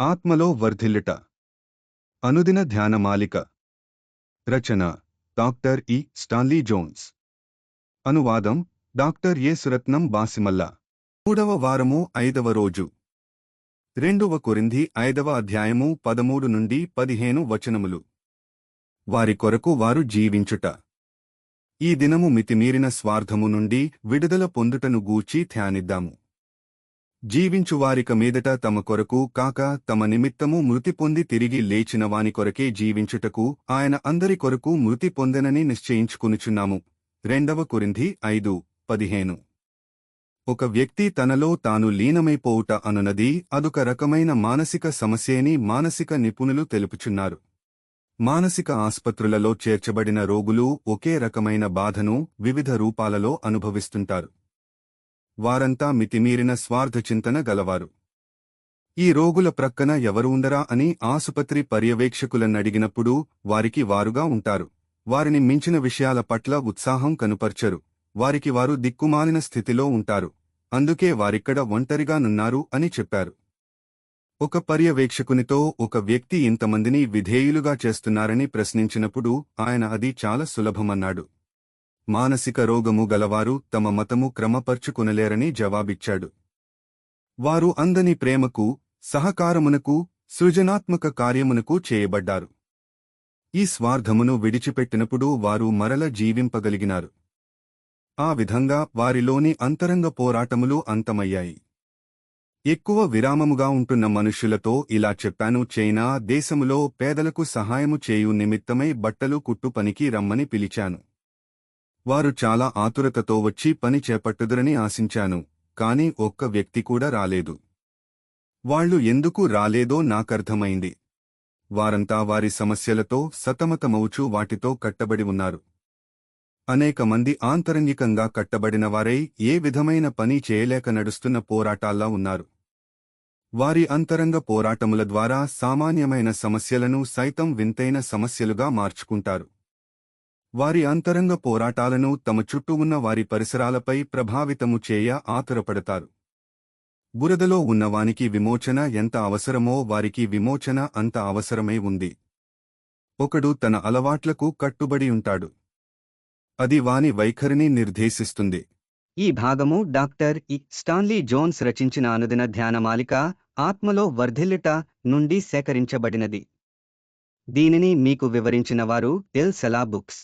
ఆత్మలో వర్ధిల్లుట. అనుదిన ధ్యానమాలిక రచన డాక్టర్ ఇ. Stanley Jones. అనువాదం డాక్టర్ ఏ. సురత్నం బాసిమల్ల. మూడవ వారము ఐదవ రోజు. రెండవ కొరింది ఐదవ అధ్యాయము పదమూడు నుండి పదిహేను వచనములు. వారి కొరకు వారు జీవించుట. ఈ దినము మితిమీరిన స్వార్థము నుండి విడుదల పొందుటను గూర్చి ధ్యానిద్దాము. జీవించువారిక మీదట తమ కొరకు కాక తమ నిమిత్తము మృతి పొంది తిరిగి లేచిన వాని కొరకే జీవించుటకు ఆయన అందరి కొరకు మృతి పొందనని నిశ్చయించుకునుచున్నాము. రెండవ కురింధి ఐదు పదిహేను. ఒక వ్యక్తి తనలో తాను లీనమైపోవుట అనునది అదొక రకమైన మానసిక సమస్యని మానసిక నిపుణులు తెలుపుచున్నారు. మానసిక ఆస్పత్రులలో చేర్చబడిన రోగులు ఒకే రకమైన బాధను వివిధ రూపాలలో అనుభవిస్తుంటారు. వారంతా మితిమీరిన స్వార్థ చింతన గలవారు. ఈ రోగుల ప్రక్కన ఎవరు ఉండరా అని ఆసుపత్రి పర్యవేక్షకులన్నడిగినప్పుడు వారికి వారుగా ఉంటారు. వారిని మించిన విషయాల పట్ల ఉత్సాహం కనుపర్చరు. వారికి వారు దిక్కుమాలిన స్థితిలో ఉంటారు. అందుకే వారిక్కడ ఒంటరిగా నున్నారు అని చెప్పారు. ఒక పర్యవేక్షకునితో ఒక వ్యక్తి ఇంతమందిని విధేయులుగా చేస్తున్నారని ప్రశ్నించినప్పుడు ఆయన అది చాలా సులభమన్నాడు. మానసిక రోగము గలవారు తమ మతము క్రమపర్చుకునలేరని జవాబిచ్చాడు. వారు అందని ప్రేమకు సహకారమునకు సృజనాత్మక కార్యమునకు చేయబడ్డారు. ఈ స్వార్థమును విడిచిపెట్టినప్పుడు వారు మరల జీవింపగలిగినారు. ఆ విధంగా వారిలోని అంతరంగ పోరాటములు అంతమయ్యాయి. ఎక్కువ విరామముగా ఉంటున్న మనుష్యులతో ఇలా చెప్పాను చైనా దేశములో పేదలకు సహాయము చేయు నిమిత్తమై బట్టలు కుట్టు పనికి రమ్మని పిలిచాను. వారు చాలా ఆతురతతో వచ్చి పని చేపట్టుదురని ఆశించాను కాని ఒక్క వ్యక్తి కూడా రాలేదు. వాళ్ళు ఎందుకు రాలేదో నాకర్థమైంది. వారంతా వారి సమస్యలతో సతమతమవుచూ వాటితో కట్టబడి ఉన్నారు. అనేక మంది ఆంతరంగికంగా కట్టబడిన వారై ఏ విధమైన పని చేయలేక నడుస్తున్న పోరాటాల్లా ఉన్నారు. వారి అంతరంగ పోరాటముల ద్వారా సామాన్యమైన సమస్యలను సైతం వింతైన సమస్యలుగా మార్చుకుంటారు. వారి అంతరంగ పోరాటాలను తమ చుట్టూ ఉన్న వారి పరిసరాలపై ప్రభావితము చేయ ఆతురపడతారు. బురదలో ఉన్నవానికి విమోచన ఎంత అవసరమో వారికి విమోచన అంత అవసరమై ఉంది. ఒకడు తన అలవాట్లకు కట్టుబడి ఉంటాడు. అది వాని వైఖరిని నిర్దేశిస్తుంది. ఈ భాగము డాక్టర్ ఇ. స్టాన్లీ జోన్స్ రచించిన అనుదిన ధ్యానమాలిక ఆత్మలో వర్ధిల్లుట నుండి సేకరించబడినది. దీనిని మీకు వివరించిన వారు ఎల్. సెలా బుక్స్.